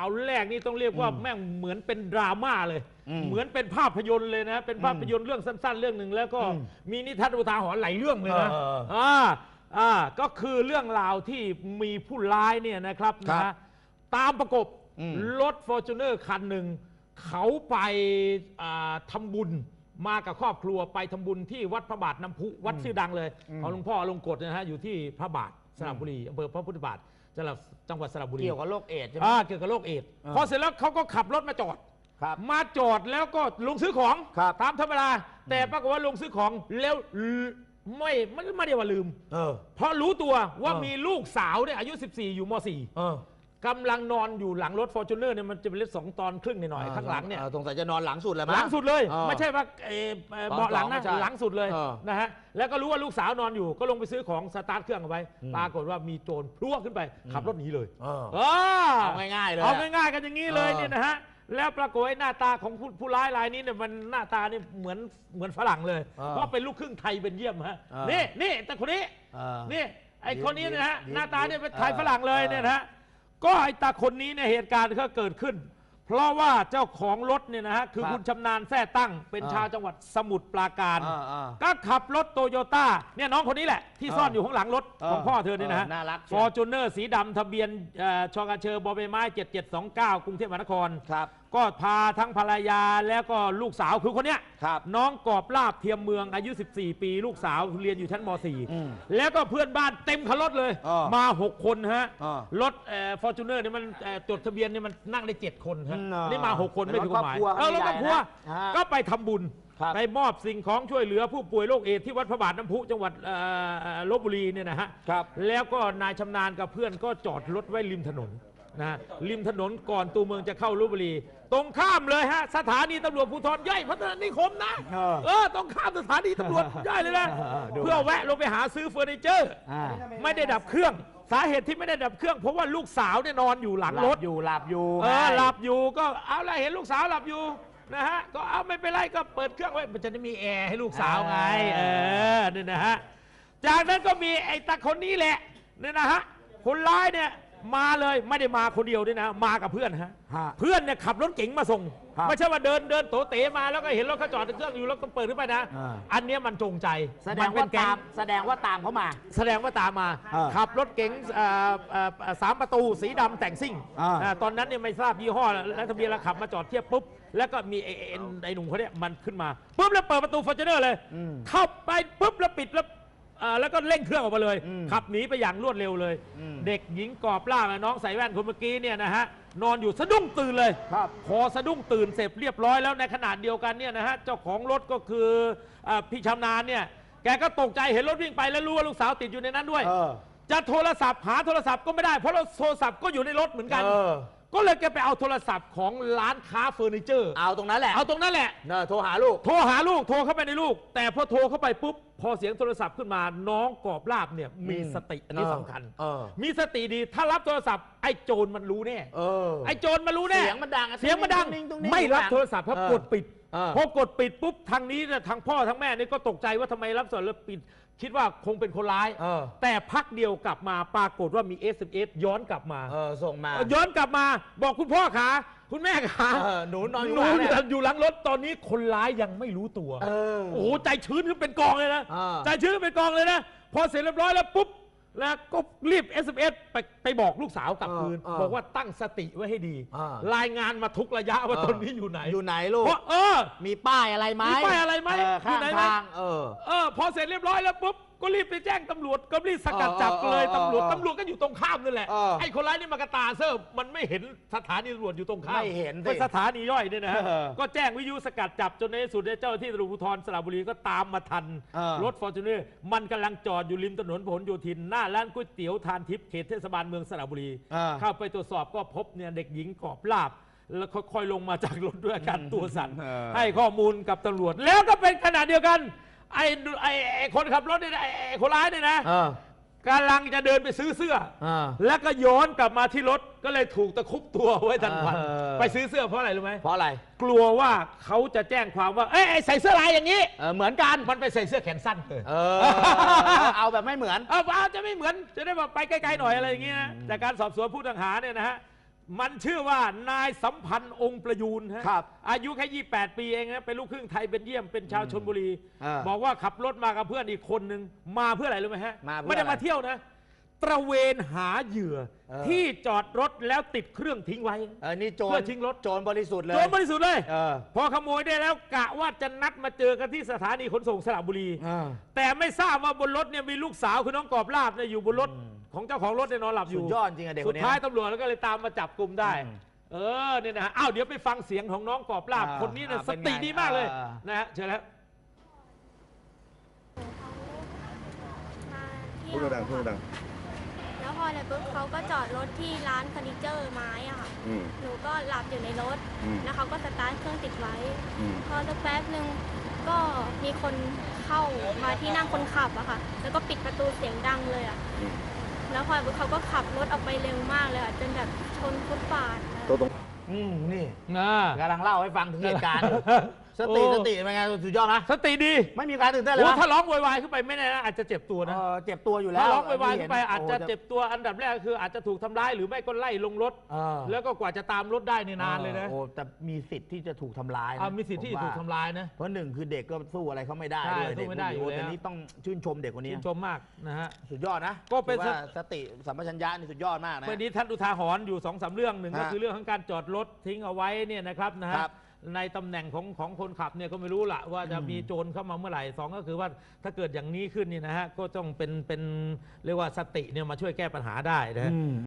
ข่าวแรกนี่ต้องเรียกว่าแม่งเหมือนเป็นดราม่าเลยอืมเหมือนเป็นภาพยนตร์เลยนะ เป็นภาพยนตร์เรื่องสั้น ๆ เรื่องหนึ่งแล้วก็อืมมีนิทรรศอุทาหรณ์หลายเรื่องเลยนะเอออ่าอ่าก็คือเรื่องราวที่มีผู้ร้ายเนี่ยนะครับครันะบฮะตามประกบอืมรถฟอร์จูเนอร์คันหนึ่งเขาไปอ่าทำบุญมากับครอบครัวไปทำบุญที่วัดพระบาทน้ำพุวัดชื่อดังเลยของหลวงพ่ออลงกฎนะฮะอยู่ที่พระบาทสระบุรีอำเภอพระพุทธบาท จังหวัดจังหวัดสระบุรีเกี่ยวกับโรคเอดส์ใช่ไหม อ่าเกี่ยวกับโรคเอดส์อ่า พอเสร็จแล้วเขาก็ขับรถมาจอด ครับ มาจอดแล้วก็ลงซื้อของครับตามธรรมดาแต่ปรากฏว่าลงซื้อของแล้วไม่ไม่ไม่ได้ว่าลืม เออ เพราะรู้ตัวว่าเออ มีลูกสาวเนี่ยอายุ 14 อยู่มเออ .4 กำลังนอนอยู่หลังรถฟอร์จูเนอร์เนี่ยมันจะเป็นรถสองตอนครึ่งหน่อยๆข้างหลังเนี่ยออสงสัยจะนอนหลังสุดแหละมั้งหลังสุดเลยเออไม่ใช่ว่าเอ่อเอ่อตอนเบาะหลังสองไม่นะใช่หลังสุดเลยเออนะฮะแล้วก็รู้ว่าลูกสาวนอนอยู่ก็ลงไปซื้อของสตาร์ทเครื่องเอาไว้อืมปรากฏว่ามีโจรพรวดขึ้นไปขับรถหนีเลยเออเออเอาง่ายๆเลยเอาอะง่ายๆกันอย่างนี้เลยเออเนี่ยนะฮะแล้วปรากฏไอ้หน้าตาของผู้ผู้ร้ายรายนี้เนี่ยมันหน้าตาเนี่ยเหมือนเหมือนฝรั่งเลยเออเพราะเป็นลูกครึ่งไทยเป็นเยี่ยมฮะเออนี่นี่แต่คนนี้เออนี่ไอ้คนนี้นะฮะยิ้มหน้าตาเนี่ยเป็นไทยเออฝรั่งเลยเนี่ยนะฮะ ก็ไอ้ตาคนนี้เนี่ยเหตุการณ์ก็เกิดขึ้น เพราะว่าเจ้าของรถเนี่ยนะฮะคือครับคุณชำนาญแท้ตั้ง เป็นเออชาวจังหวัดสมุทรปราการเออเออก็ขับรถโตโยต้าเนี่ยน้องคนนี้แหละ ที่เออซ่อนอยู่ข้างหลังรถเออของพ่อเธอเนี่ยนะฮะเออน่ารักเชีฟยวอร์จูเนอร์สีดำทะเบียนเอ่อชกเชอร์บอใบไม้ 7729 กรุงเทพมหานคร ครับ ก็พาทั้งภรรยาแล้วก็ลูกสาวคือคนเนี้ยครับ น้องกอบลาบเทียมเมืองอายุ 14 ปี ลูกสาวเรียนอยู่ชั้นม อืม .4 แล้วก็เพื่อนบ้านเต็มคันรถเลยเออมา 6 คนฮะเออรถฟอร์จูเนอร์เนี่ยมันเอ่อจดทะเบียนเนี่ยมันนั่งได้ 7 คนฮะอืมเออนี่มา 6 คนไม่ถูกกฎหมายรถครอบครัวเออรถครอบครัว ใหญ่นะก็ไปทำบุญ ครับไปมอบสิ่งของช่วยเหลือผู้ป่วยโรคเอดส์ที่วัดพระบาทน้ำพุจังหวัดเอ่อเอ่อลบบุรีเนี่ยนะฮะครับ แล้วก็นายชำนาญกับเพื่อนก็จอดรถไว้ริมถนนนะฮะริมถนนก่อนตัวเมืองจะเข้าลบบุรี ตรงข้ามเลยฮะ สถานีตำรวจภูธรย่อยพัฒนานิคมนะ เออเออต้องข้ามสถานีตำรวจย่อยเลยนะ เออดู เพื่อแวะลงไปหาซื้อเฟอร์นิเจอร์ อ่าไม่ได้ดับเครื่อง สาเหตุที่ไม่ได้ดับเครื่อง เพราะว่าลูกสาวเนี่ยนอนอยู่หลังหลัรบถอยู่หลับอยู่เออไง หลับอยู่ก็เอาละเห็นลูกสาวหลับอยู่นะฮะก็เอาไม่เป็นไรก็เปิดเครื่องไว้มันจะได้มีแอร์ให้ลูกสาวไงเออนี่นะฮะจากนั้นก็มีไอ้ตาคนนี้แหละเนี่ยนะฮะคนร้ายเนี่ย มาเลยไม่ได้มาคนเดียวด้วยนะ มากับเพื่อนฮะ ฮะ เพื่อนเนี่ยขับรถเก๋งมาส่ง ครับไม่ใช่ว่าเดินเดินโตเต๋มาแล้วก็เห็นรถเขาจอดเครื่องอยู่แล้วก็เปิดขึ้นไปนะ อ่า อันเนี้ยมันจงใจแสดมังเป็ว่านแก๊ตามแสดงว่าตามเขามา แสดงว่าตามมาเออขับรถเก๋งเอ่อเอ่อเอ่อสามประตูสีดำแต่งซิ่งอ่า อ่าตอนนั้นเนี่ยไม่ทราบยี่ห้อและทะเบียนแล้วขับมาจอดเทียบปุ๊บ แล้วก็มีไอ้ไอ้ไอ้ไอ้หนุ่มเขาเนี่ยมันขึ้นมาปุ๊บแล้วเปิดประตูฟอร์จูเนอร์เลย อืม เข้าไปปุ๊บแล้วปิดแล้ว อ่าแล้วก็เร่งเครื่องออกมาเลย อืมขับหนีไปอย่างรวดเร็วเลย อืม เด็กหญิงกอบล่าน้องใส่แว่นคนเมื่อกี้เนี่ยนะฮะนอนอยู่สะดุ้งตื่นเลย ครับ พอสะดุ้งตื่นเสร็จเรียบร้อยแล้วในขนาดเดียวกันเนี่ยนะฮะเจ้าของรถก็คืออ่าพี่ชำนาญเนี่ยแกก็ตกใจเห็นรถวิ่งไปแล้วรู้ว่าลูกสาวติดอยู่ในนั้นด้วย เออจะโทรศัพท์หาโทรศัพท์ก็ไม่ได้เพราะเราโทรศัพท์ก็อยู่ในรถเหมือนกัน เออ ก็เลยแกไปเอาโทรศัพท์ของร้านค้าเฟอร์นิเจอร์ เอาตรงนั้นแหละเอาตรงนั้นแหละ เนอะโทรหาลูก โทรหาลูกโทรเข้าไปในลูก แต่พอโทรเข้าไปปุ๊บ พอเสียงโทรศัพท์ขึ้นมาน้องกอบลาบเนี่ยมีอืมสติอันนี้เออสำคัญ เออ มีสติดีถ้ารับโทรศัพท์ไอ้โจรมันรู้แน่เออ ไอ้โจรมันรู้แน่เสียงมันดังอะเสียงมันดัง ตุ้งนิ้งตุ้งนิ้งไม่รับตุ้งนิ้งโทรศัพท์เพราะเออ กดปิดเออพอกดปิดปุ๊บทางนี้เนี่ยทางพ่อทางแม่นี่ก็ตกใจว่าทำไมรับสายแล้วปิด คิดว่าคงเป็นคนร้าย เออ แต่พักเดียวกลับมาปรากฏว่ามี SMS ย้อนกลับมาเออ ส่งมา ย้อนกลับมาบอกคุณพ่อขาคุณแม่ขาเออหนูนอนอยู่หนูหลังเนี่ย อยู่หลังรถตอนนี้คนร้ายยังไม่รู้ตัว เออ โอ้โหใจชื้นขึ้นเป็นกองเลยนะ อ่า ใจชื้นขึ้นเป็นกองเลยนะ พอเสร็จเรียบร้อยแล้วปุ๊บ แล้วก็รีบ SMS ไปไปบอกลูกสาวกลับคืนอ่าบอกว่าตั้งสติไว้ให้ดี อ่ารายงานมาทุกระยะว่าเออ ตอนนี้อยู่ไหนอยู่ไหนลูก เพราะเออ มีป้ายอะไรไหมมีป้ายอะไรไหมเอออยู่ข้างไหนไหม ทางเออ เออพอเสร็จเรียบร้อยแล้วปุ๊บ ก็รีบไปแจ้งตำรวจก็รีบสกัดจับเออเลยเออตำรวจเออตำรวจก็อยู่ตรงข้ามนั่นแหละเออไอ้คนร้ายนี่มากระตาเซอร์มันไม่เห็นสถานีตำรวจอยู่ตรงข้ามไม่เห็นสิเป็นสถานีย่อยเนี่ยนะฮะเออก็แจ้งวิทยุสกัดจับจนในที่สุดเนี่ยเจ้าหน้าที่ตำรวจภูธรสระบุรีก็ตามมาทันเออรถฟอร์จูเนอร์มันกำลังจอดอยู่ริมถนนผลโยธินหน้าร้านก๋วยเตี๋ยวทานทิพย์เขตเทศบาลเมืองสระบุรีอ่าเข้าไปตรวจสอบก็พบเนี่ยเด็กหญิงกอบลาบแล้วค่อยๆลงมาจากรถด้วยอาการตัวสั่นเออให้ข้อมูลกับตำรวจ แล้วก็เป็นขณะเดียวกัน ไอ้ไอ้ไอ้คนขับรถเนี่ยนะไอ้ไอ้คนร้ายเนี่ยนะเออกำลังจะเดินไปซื้อเสื้ออ่าแล้วก็ย้อนกลับมาที่รถก็เลยถูกตะครุบตัวไว้ทันควันเออ ไปซื้อเสื้อเพราะอะไรรู้ไหมเพราะอะไรกลัวว่าเขาจะแจ้งความว่าเอ้ยไอ้ใส่เสื้อลายอย่างนี้ เออเหมือนกันมันไปใส่เสื้อแขนสั้นเลย เออ เอาแบบไม่เหมือน เอาเอาจะไม่เหมือนจะได้แบบไปไกลๆหน่อยอะไรอย่างเงี้ยนะจากการสอบสวนผู้ต้องหาเนี่ยนะฮะ มันชื่อว่านายสัมพันธ์องค์ประยูนฮะครับอายุแค่ 28 ปีเองนะเป็นลูกครึ่งไทยเป็นเยี่ยมเป็นชาวชนบุรีเออบอกว่าขับรถมากับเพื่อนอีกคนนึง มาเพื่ออะไรรู้ไหมฮะมาเพื่อไม่ได้อะไรมาเที่ยวนะ ตระเวนหาเหยื่อ เออ ที่จอดรถแล้วติดเครื่องทิ้งไว้ เออนี่โจรเพื่อชิงรถ โจรบริสุทธิ์เลยโจรบริสุทธิ์เลย เออพอขโมยได้แล้วกะว่าจะนัดมาเจอกันที่สถานีขนส่งสระบุรี เออ แต่ไม่ทราบว่าบนรถเนี่ยมีลูกสาวคือน้องกอบลาบเนี่ยอยู่บนรถอืม ของเจ้าของรถเนี่ยนอนหลับอสุยู่ดยอดจริงอะเด็กคสุนดนี้ ท้ายนะตำรวจแล้วก็เลยตามมาจับกลุ่มได้ อืมเออเนี่ยนะฮะอ้าวเดี๋ยวไปฟังเสียงของน้องกอบลาบอ่าคนนี้เนี่ยอ่าสเป็นไงติดีมากเลยอ่า นะฮะเชิญแล้วมาเที่พูยวดดังพูดดังแล้วพอเลยปุ๊บเขาก็จอดรถที่ร้านเฟอร์นิเจอร์ไม้อะค่ะอืมหนูก็หลับอยู่ในรถ อืมแล้วเขาก็สตาร์ทเครื่องติดไว้ อืม พอสักแป๊บหนึ่งก็มีคนเข้ามาที่นั่งคนขับอะค่ะ แล้วก็ปิดประตูเสียงดังเลยอะอืม แล้วพอปุ๊บเขาก็ขับรถออกไปเร็วมากเลยอะจนแบบชนฟุตบาทอะตัวตรง อืมนี่นะกำลังเล่าให้ฟังถึงเหตุการณ์อยู่ สโอ้ติสติเป็นไงสุดยอดนะสติดีไม่มีการตื่นเต้นเลยโอ้นะถ้าร้องโวยวายขึ้นไปไม่แน่นะอาจจะเจ็บตัวนะ เออเจ็บตัวอยู่แล้วถ้าร้องโวยวายขึ้นไปที่ห็อาจจะโเจ็บตัวอันดับแรกคืออาจจะถูกทำร้ายหรือไม่ก็ไล่ลงรถ เออแล้วก็กว่าจะตามรถได้นี่นานเลยนะโอ้แต่มีสิทธิ์ที่จะถูกทำร้ายนะอ่ามีสิทธิ์ที่ผจะว่าถูกทำร้ายนะ เพราะหนึ่งคือเด็กก็สู้อะไรเขาไม่ได้ใช่ด้วยสู้ไม่ได้เด็กอยู่โอ้แล้ว แต่นี่ต้องชื่นชมเด็กคนนี้ชื่นชมมากนะฮะ สุดยอดนะก็เป็น ถือว่าสติสัมปชัญญะนี่สุดยอดมากนะ วันนี้ท่านอุทาหรณ์อยู่สองสามเรื่องหนึ่งก็ฮะคือเรื่องของการจอดรถทิ้งเอาไว้เนี่ยนะครับนะฮะครับ ในตำแหน่งของของคนขับเนี่ยก็ไม่รู้ละว่าจะอืมมีโจรเข้ามาเมื่อไหร่สองก็คือว่าถ้าเกิดอย่างนี้ขึ้นนี่นะฮะก็ต้องเป็นเป็นเรียกว่าสติเนี่ยมาช่วยแก้ปัญหาได้นะฮะอืม